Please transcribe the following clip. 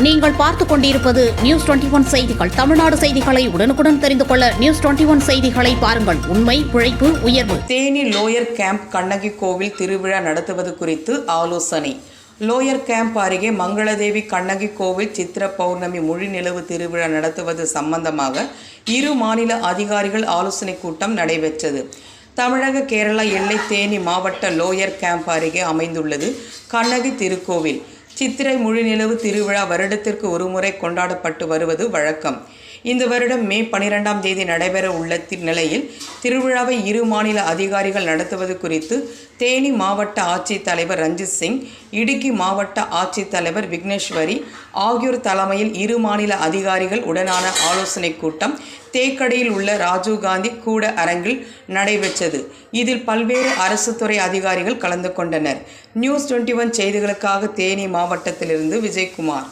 நீங்கள் பார்த்துக் கொண்டிருப்பது நியூஸ் டுவெண்டி ஒன் செய்திகள். தமிழ்நாடு செய்திகளை உடனுக்குடன் தெரிந்து கொள்ள நியூஸ் டுவெண்டி ஒன் செய்திகளை பாருங்கள். உண்மை உழைப்பு உயர்வு. தேனி லோயர் கேம்ப் கண்ணகி கோவில் திருவிழா நடத்துவது குறித்து ஆலோசனை. லோயர் கேம்ப் அருகே மங்களதேவி கண்ணகி கோவில் சித்திர பௌர்ணமி முழு நிலவு திருவிழா நடத்துவது சம்பந்தமாக இரு மாநில அதிகாரிகள் ஆலோசனை கூட்டம் நடைபெற்றது. தமிழக கேரளா எல்லை தேனி மாவட்ட லோயர் கேம்ப் அருகே அமைந்துள்ளது கண்ணகி திருக்கோவில். சித்திரை முழுநிலவு திருவிழா வருடத்திற்கு ஒருமுறை கொண்டாடப்பட்டு வருவது வழக்கம். இந்த வருடம் மே பனிரெண்டாம் தேதி நடைபெற உள்ள நிலையில் திருவிழாவை இரு மாநில அதிகாரிகள் நடத்துவது குறித்து தேனி மாவட்ட ஆட்சித்தலைவர் ரஞ்சித் சிங் இடுக்கி மாவட்ட ஆட்சித்தலைவர் விக்னேஸ்வரி ஆகியோர் தலைமையில் இரு மாநில அதிகாரிகள் உடனான ஆலோசனை கூட்டம் தேக்கடியில் உள்ள ராஜீவ்காந்தி கூட அரங்கில் நடைபெற்றது. இதில் பல்வேறு அரசு துறை அதிகாரிகள் கலந்து கொண்டனர். நியூஸ் டுவெண்ட்டி ஒன் செய்திகளுக்காக தேனி மாவட்டத்திலிருந்து விஜயகுமார்.